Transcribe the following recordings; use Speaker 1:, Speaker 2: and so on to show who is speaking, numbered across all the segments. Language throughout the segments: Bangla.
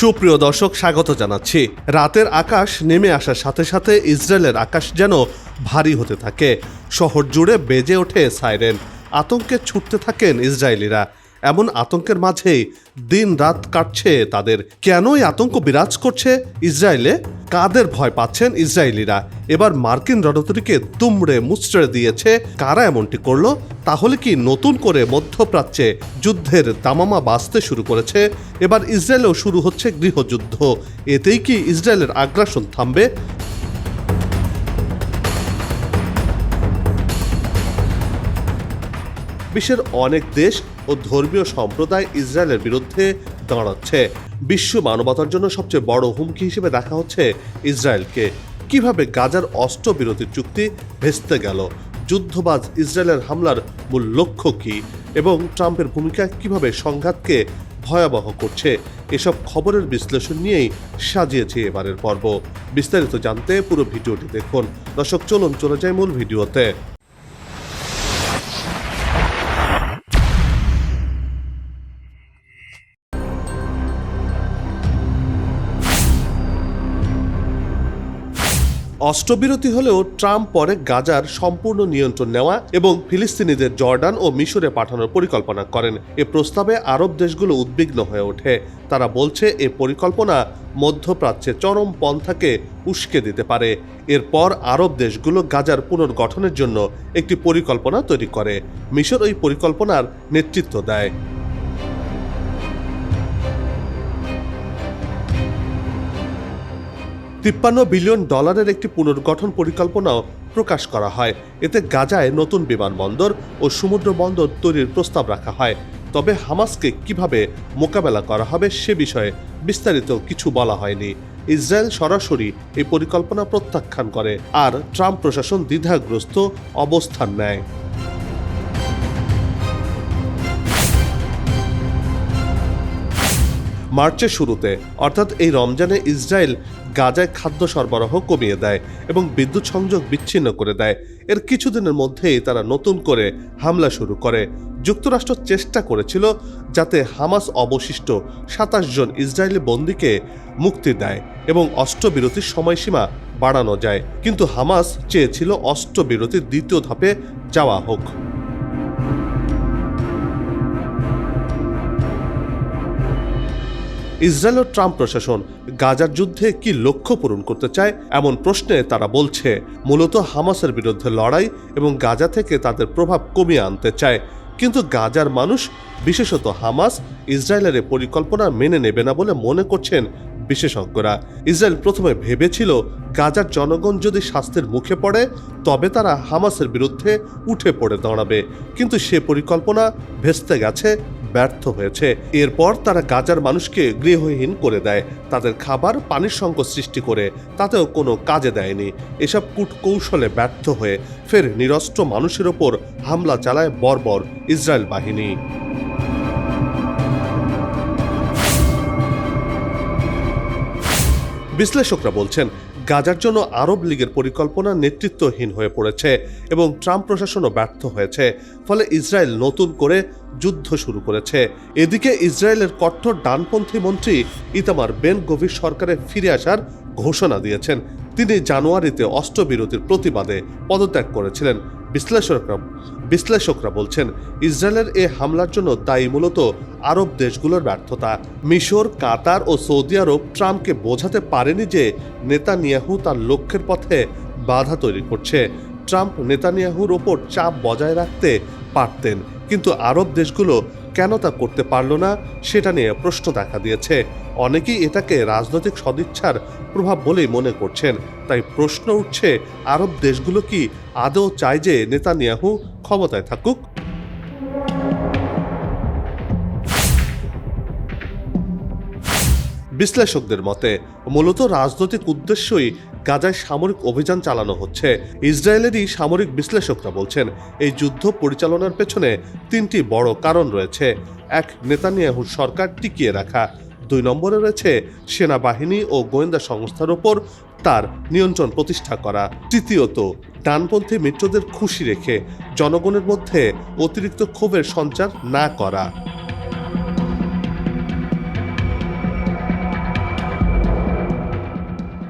Speaker 1: সুপ্রিয় দর্শক স্বাগত জানাচ্ছি রাতের আকাশ নেমে আসার সাথে সাথে ইসরায়েলের আকাশ যেন ভারী হতে থাকে শহর জুড়ে বেজে ওঠে সাইরেন আতঙ্কে ছুটতে থাকেন ইসরায়েলিরা এমন আতঙ্কের মাঝেই দিন রাত কাটছে তাদের কেনই আতঙ্ক বিরাজ করছে ইসরায়েলে কাদের ভয় পাচ্ছেন ইসরায়েলিরা এবার মার্কিন রণতরীকে দুমড়ে মুচড়ে দিয়েছে কারা এমনটি করলো তাহলে কি নতুন করে মধ্যপ্রাচ্যে যুদ্ধের দামামা বাঁচতে শুরু করেছে এবার ইসরায়েলেও শুরু হচ্ছে গৃহযুদ্ধ এতেই কি ইসরায়েলের আগ্রাসন থামবে বিশ্বের অনেক দেশ ও ধর্মীয় সম্প্রদায় ইসরায়েলের বিরুদ্ধে দাঁড়াচ্ছে বিশ্ব মানবতার জন্য সবচেয়ে বড় হুমকি হিসেবে দেখা হচ্ছে ইসরায়েলকে কিভাবে গাজার অস্ত্রবিরতির চুক্তি ভেস্তে গেল যুদ্ধবাজ ইসরায়েলের হামলার মূল লক্ষ্য কী এবং ট্রাম্পের ভূমিকা কিভাবে সংঘাতকে ভয়াবহ করছে এসব খবরের বিশ্লেষণ নিয়েই সাজিয়েছে এবারের পর্ব বিস্তারিত জানতে পুরো ভিডিওটি দেখুন দর্শক চলুন চলে যায় মূল ভিডিওতে অস্ত্রবিরতি হলেও ট্রাম্প পরে গাজার সম্পূর্ণ নিয়ন্ত্রণ নেওয়া এবং ফিলিস্তিনিদের জর্ডান ও মিশরে পাঠানোর পরিকল্পনা করেন এ প্রস্তাবে আরব দেশগুলো উদ্বিগ্ন হয়ে ওঠে তারা বলছে এ পরিকল্পনা মধ্যপ্রাচ্যে চরম পন্থাকে উস্কে দিতে পারে এরপর আরব দেশগুলো গাজার পুনর্গঠনের জন্য একটি পরিকল্পনা তৈরি করে মিশর ওই পরিকল্পনার নেতৃত্ব দেয় তিপ্পান্ন বিলিয়ন ডলারের একটি পুনর্গঠন পরিকল্পনাও প্রকাশ করা হয় এতে গাজায় নতুন বিমানবন্দর ও সমুদ্র বন্দর তৈরির প্রস্তাব রাখা হয় তবে হামাসকে কিভাবে মোকাবেলা করা হবে সে বিষয়ে বিস্তারিত কিছু বলা হয়নি ইসরায়েল সরাসরি এই পরিকল্পনা প্রত্যাখ্যান করে আর ট্রাম্প প্রশাসন দ্বিধাগ্রস্ত অবস্থান নেয় মার্চের শুরুতে অর্থাৎ এই রমজানে ইসরায়েল গাজায় খাদ্য সরবরাহ কমিয়ে দেয় এবং বিদ্যুৎ সংযোগ বিচ্ছিন্ন করে দেয় এর কিছুদিনের মধ্যেই তারা নতুন করে হামলা শুরু করে যুক্তরাষ্ট্র চেষ্টা করেছিল যাতে হামাস অবশিষ্ট সাতাশ জন ইসরায়েলি বন্দীকে মুক্তি দেয় এবং অস্ত্রবিরতির সময়সীমা বাড়ানো যায় কিন্তু হামাস চেয়েছিল অস্ত্রবিরতির দ্বিতীয় ধাপে যাওয়া হোক ইসরায়েল ও ট্রাম্প প্রশাসন গাজার যুদ্ধে কি লক্ষ্য পূরণ করতে চায় এমন প্রশ্নে তারা বলছে মূলত হামাসের বিরুদ্ধে লড়াই এবং গাজা থেকে তাদের প্রভাব কমিয়ে আনতে চায় কিন্তু গাজার মানুষ বিশেষত হামাস ইসরায়েলের পরিকল্পনা মেনে নেবে না বলে মনে করছেন বিশেষজ্ঞরা ইসরায়েল প্রথমে ভেবেছিল গাজার জনগণ যদি স্বাস্থ্যের মুখে পড়ে তবে তারা হামাসের বিরুদ্ধে উঠে পড়ে দাঁড়াবে কিন্তু সে পরিকল্পনা ভেস্তে গেছে ব্যর্থ হয়েছে এরপর তারা গাজার মানুষকে গৃহহীন করে দেয় তাদের খাবার পানির সংকট সৃষ্টি করে তাতেও কোনো কাজে দেয়নি এসব কূটকৌশলে ব্যর্থ হয়ে ফের নিরস্ত্র মানুষের ওপর হামলা চালায় বর্বর ইসরায়েল বাহিনী বিশ্লেষকরা বলছেন গাজার জন্য আরব লীগের পরিকল্পনা নেতৃত্বহীন হয়ে পড়েছে এবং ট্রাম্প প্রশাসনও ব্যর্থ হয়েছে ফলে ইসরায়েল নতুন করে যুদ্ধ শুরু করেছে এদিকে ইসরায়েলের কট্টর ডানপন্থী মন্ত্রী ইতামার বেন গভীর সরকারে ফিরে আসার ঘোষণা দিয়েছেন তিনি জানুয়ারিতে অস্ত্রবিরতির প্রতিবাদে পদত্যাগ করেছিলেন বিশ্লেষকরা বিশ্লেষকরা বলছেন ইসরায়েলের এ হামলার জন্য দায়ী মূলত আরব দেশগুলোর ব্যর্থতা মিশর কাতার ও সৌদি আরব ট্রাম্পকে বোঝাতে পারেনি যে নেতানিয়াহু তার লক্ষ্যের পথে বাধা তৈরি করছে ট্রাম্প নেতানিয়াহুর ওপর চাপ বজায় রাখতে পারতেন কিন্তু আরব দেশগুলো কেন তা করতে পারল না সেটা নিয়ে প্রশ্ন দেখা দিয়েছে অনেকেই এটাকে রাজনৈতিক সদিচ্ছার প্রভাব বলেই মনে করছেন তাই প্রশ্ন উঠছে আরব দেশগুলো কি আদৌ চায় যে নেতানিয়াহু ক্ষমতায় থাকুক বিশ্লেষকদের মতে মূলত রাজনৈতিক উদ্দেশ্যই গাজায় সামরিক অভিযান চালানো হচ্ছে ইসরায়েলেরই সামরিক বিশ্লেষকরা বলছেন এই যুদ্ধ পরিচালনার পেছনে তিনটি বড় কারণ রয়েছে এক নেতানিয়াহুর সরকার টিকিয়ে রাখা দুই নম্বরে রয়েছে সেনাবাহিনী ও গোয়েন্দা সংস্থার ওপর তার নিয়ন্ত্রণ প্রতিষ্ঠা করা তৃতীয়ত ডানপন্থী মিত্রদের খুশি রেখে জনগণের মধ্যে অতিরিক্ত ক্ষোভের সঞ্চার না করা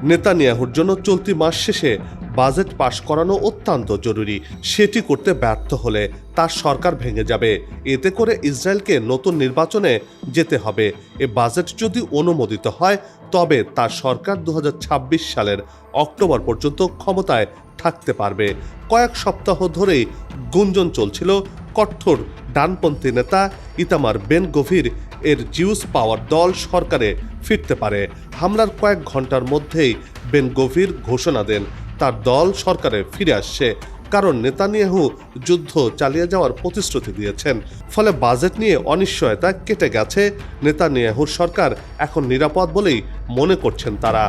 Speaker 1: নেতানিয়াহুর জন্য চলতি মাস শেষে বাজেট পাশ করানো অত্যন্ত জরুরি সেটি করতে ব্যর্থ হলে তার সরকার ভেঙে যাবে এতে করে ইসরায়েলকে নতুন নির্বাচনে যেতে হবে এ বাজেট যদি অনুমোদিত হয় তবে তার সরকার দু সালের অক্টোবর পর্যন্ত ক্ষমতায় থাকতে পারবে কয়েক সপ্তাহ ধরেই গুঞ্জন চলছিল কঠোর ডানপন্থী নেতা ইতামার বেন গভীর এর জিউস পাওয়ার দল সরকারে ফিরতে পারে হামলার কয়েক ঘন্টার মধ্যেই বেন গভীর ঘোষণা দেন তার দল সরকারে ফিরে আসছে কারণ নেতানিয়াহু যুদ্ধ চালিয়ে যাওয়ার প্রতিশ্রুতি দিয়েছেন ফলে বাজেট নিয়ে অনিশ্চয়তা কেটে গেছে নেতানিয়াহুর সরকার এখন নিরাপদ বলেই মনে করছেন তারা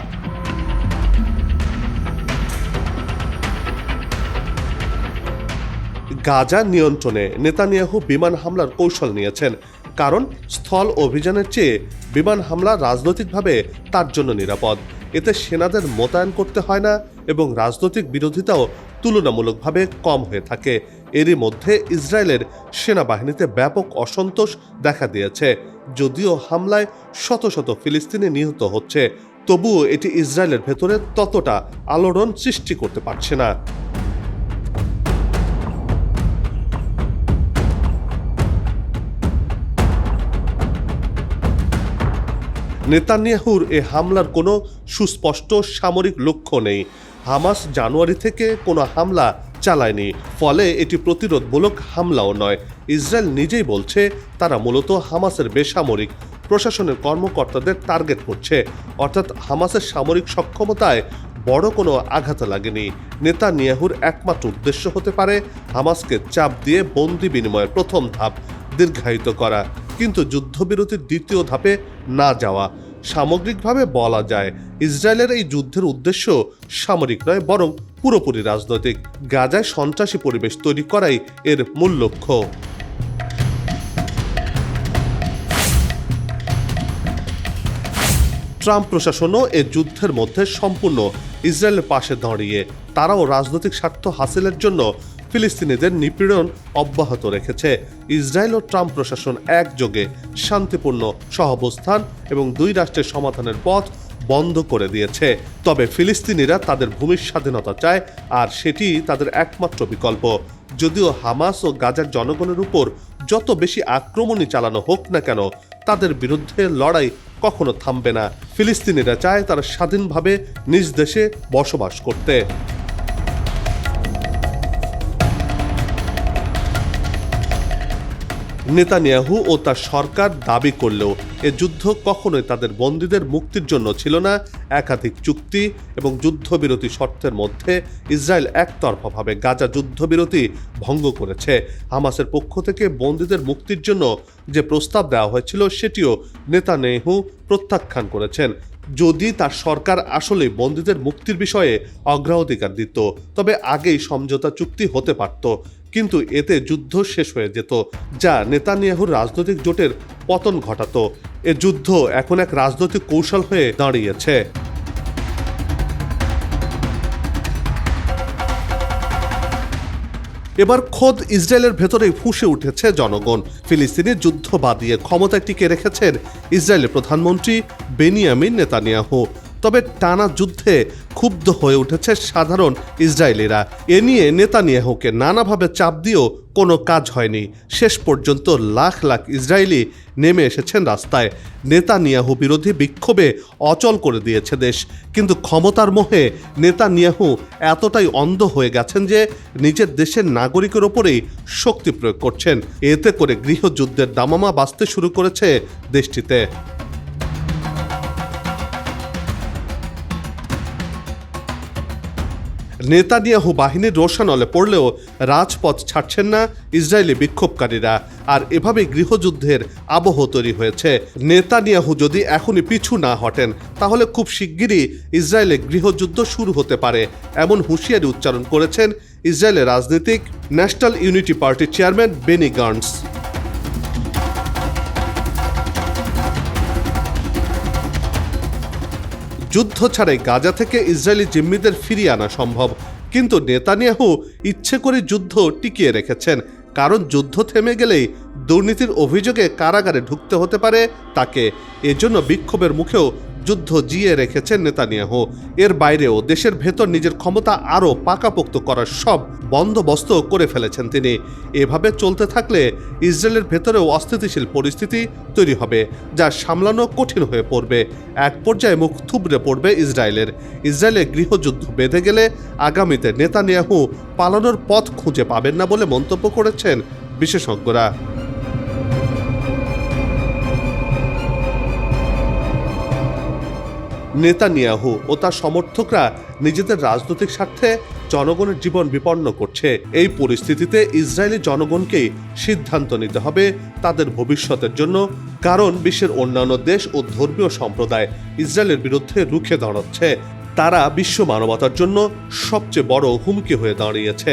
Speaker 1: গাজা নিয়ন্ত্রণে নেতানিয়াহু বিমান হামলার কৌশল নিয়েছেন কারণ স্থল অভিযানের চেয়ে বিমান হামলা রাজনৈতিকভাবে তার জন্য নিরাপদ এতে সেনাদের মোতায়েন করতে হয় না এবং রাজনৈতিক বিরোধিতাও তুলনামূলকভাবে কম হয়ে থাকে এরই মধ্যে ইসরায়েলের সেনাবাহিনীতে ব্যাপক অসন্তোষ দেখা দিয়েছে যদিও হামলায় শত শত ফিলিস্তিনি নিহত হচ্ছে তবুও এটি ইসরায়েলের ভেতরে ততটা আলোড়ন সৃষ্টি করতে পারছে না নেতানিয়াহুর এ হামলার কোনো সুস্পষ্ট সামরিক লক্ষ্য নেই হামাস জানুয়ারি থেকে কোনো হামলা চালায়নি ফলে এটি প্রতিরোধমূলক হামলাও নয় ইসরায়েল নিজেই বলছে তারা মূলত হামাসের বেসামরিক প্রশাসনের কর্মকর্তাদের টার্গেট করছে অর্থাৎ হামাসের সামরিক সক্ষমতায় বড় কোনো আঘাত লাগেনি নেতা নিয়াহুর একমাত্র উদ্দেশ্য হতে পারে হামাসকে চাপ দিয়ে বন্দি বিনিময়ের প্রথম ধাপ দীর্ঘায়িত করা কিন্তু যুদ্ধবিরতির দ্বিতীয় ধাপে না যাওয়া সামগ্রিকভাবে বলা যায় ইসরায়েলের এই যুদ্ধের উদ্দেশ্য সামরিক নয় বরং পুরোপুরি রাজনৈতিক গাজায় সন্ত্রাসী পরিবেশ তৈরি করাই এর মূল লক্ষ্য ট্রাম্প প্রশাসনও এ যুদ্ধের মধ্যে সম্পূর্ণ ইসরায়েলের পাশে দাঁড়িয়ে তারাও রাজনৈতিক স্বার্থ হাসিলের জন্য ফিলিস্তিনিদের নিপীড়ন অব্যাহত রেখেছে ইসরায়েল ও ট্রাম্প প্রশাসন একযোগে শান্তিপূর্ণ সহাবস্থান এবং দুই রাষ্ট্রের সমাধানের পথ বন্ধ করে দিয়েছে তবে ফিলিস্তিনিরা তাদের ভূমির স্বাধীনতা চায় আর সেটি তাদের একমাত্র বিকল্প যদিও হামাস ও গাজার জনগণের উপর যত বেশি আক্রমণই চালানো হোক না কেন তাদের বিরুদ্ধে লড়াই কখনো থামবে না ফিলিস্তিনিরা চায় তারা স্বাধীনভাবে নিজ দেশে বসবাস করতে নেতানিয়াহু ও তার সরকার দাবি করলেও এ যুদ্ধ কখনোই তাদের বন্দীদের মুক্তির জন্য ছিল না একাধিক চুক্তি এবং যুদ্ধবিরতি শর্তের মধ্যে ইসরায়েল একতরফাভাবে গাজা যুদ্ধবিরতি ভঙ্গ করেছে হামাসের পক্ষ থেকে বন্দীদের মুক্তির জন্য যে প্রস্তাব দেওয়া হয়েছিল সেটিও নেতানিয়াহু প্রত্যাখ্যান করেছেন যদি তার সরকার আসলে বন্দীদের মুক্তির বিষয়ে অগ্রাধিকার দিত তবে আগেই সমঝোতা চুক্তি হতে পারত কিন্তু এতে যুদ্ধ শেষ হয়ে যেত যা নেতানিয়াহুর রাজনৈতিক জোটের পতন ঘটাত এ যুদ্ধ এখন এক রাজনৈতিক কৌশল হয়ে দাঁড়িয়েছে এবার খোদ ইসরায়েলের ভেতরেই ফুঁসে উঠেছে জনগণ ফিলিস্তিনি যুদ্ধ বাদিয়ে ক্ষমতায় টিকে রেখেছেন ইসরায়েলের প্রধানমন্ত্রী বেনিয়ামিন নেতানিয়াহু তবে টানা যুদ্ধে ক্ষুব্ধ হয়ে উঠেছে সাধারণ ইসরায়েলিরা এ নিয়ে নেতানিয়াহুকে নানাভাবে চাপ দিয়েও কোনো কাজ হয়নি শেষ পর্যন্ত লাখ লাখ ইসরায়েলি নেমে এসেছেন রাস্তায় নেতানিয়াহু বিরোধী বিক্ষোভে অচল করে দিয়েছে দেশ কিন্তু ক্ষমতার মোহে নেতানিয়াহু এতটাই অন্ধ হয়ে গেছেন যে নিজের দেশের নাগরিকের ওপরেই শক্তি প্রয়োগ করছেন এতে করে গৃহযুদ্ধের দামামা বাঁচতে শুরু করেছে দেশটিতে নেতানিয়াহু বাহিনীর রোশানলে পড়লেও রাজপথ ছাড়ছেন না ইসরায়েলি বিক্ষোভকারীরা আর এভাবে গৃহযুদ্ধের আবহ তৈরি হয়েছে নেতানিয়াহু যদি এখনই পিছু না হটেন তাহলে খুব শিগগিরই ইসরায়েলে গৃহযুদ্ধ শুরু হতে পারে এমন হুঁশিয়ারি উচ্চারণ করেছেন ইসরায়েলের রাজনীতিক ন্যাশনাল ইউনিটি পার্টির চেয়ারম্যান বেনি গার্নস যুদ্ধ ছাড়াই গাজা থেকে ইসরায়েলি জিম্মিদের ফিরিয়ে আনা সম্ভব কিন্তু নেতানিয়াহু ইচ্ছে করে যুদ্ধ টিকিয়ে রেখেছেন কারণ যুদ্ধ থেমে গেলেই দুর্নীতির অভিযোগে কারাগারে ঢুকতে হতে পারে তাকে এজন্য বিক্ষোভের মুখেও যুদ্ধ জিয়ে রেখেছেন নেতানিয়াহু এর বাইরেও দেশের ভেতর নিজের ক্ষমতা আরও পাকাপোক্ত করার সব বন্দোবস্ত করে ফেলেছেন তিনি এভাবে চলতে থাকলে ইসরায়েলের ভেতরেও অস্থিতিশীল পরিস্থিতি তৈরি হবে যা সামলানো কঠিন হয়ে পড়বে এক পর্যায়ে মুখ থুবড়ে পড়বে ইসরায়েলের ইসরায়েলে গৃহযুদ্ধ বেঁধে গেলে আগামীতে নেতানিয়াহু পালানোর পথ খুঁজে পাবেন না বলে মন্তব্য করেছেন বিশেষজ্ঞরা নেতানিয়াহু ও তার সমর্থকরা নিজেদের রাজনৈতিক স্বার্থে জনগণের জীবন বিপন্ন করছে এই পরিস্থিতিতে ইসরায়েলি জনগণকেই সিদ্ধান্ত নিতে হবে তাদের ভবিষ্যতের জন্য কারণ বিশ্বের অন্যান্য দেশ ও ধর্মীয় সম্প্রদায় ইসরায়েলের বিরুদ্ধে রুখে দাঁড়াচ্ছে তারা বিশ্ব মানবতার জন্য সবচেয়ে বড় হুমকি হয়ে দাঁড়িয়েছে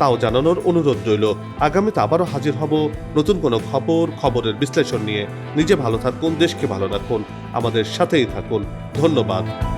Speaker 1: তাও জানানোর অনুরোধ রইল আগামীতে আবারও হাজির হব নতুন কোনো খবর খবরের বিশ্লেষণ নিয়ে নিজে ভালো থাকুন দেশকে ভালো রাখুন আমাদের সাথেই থাকুন ধন্যবাদ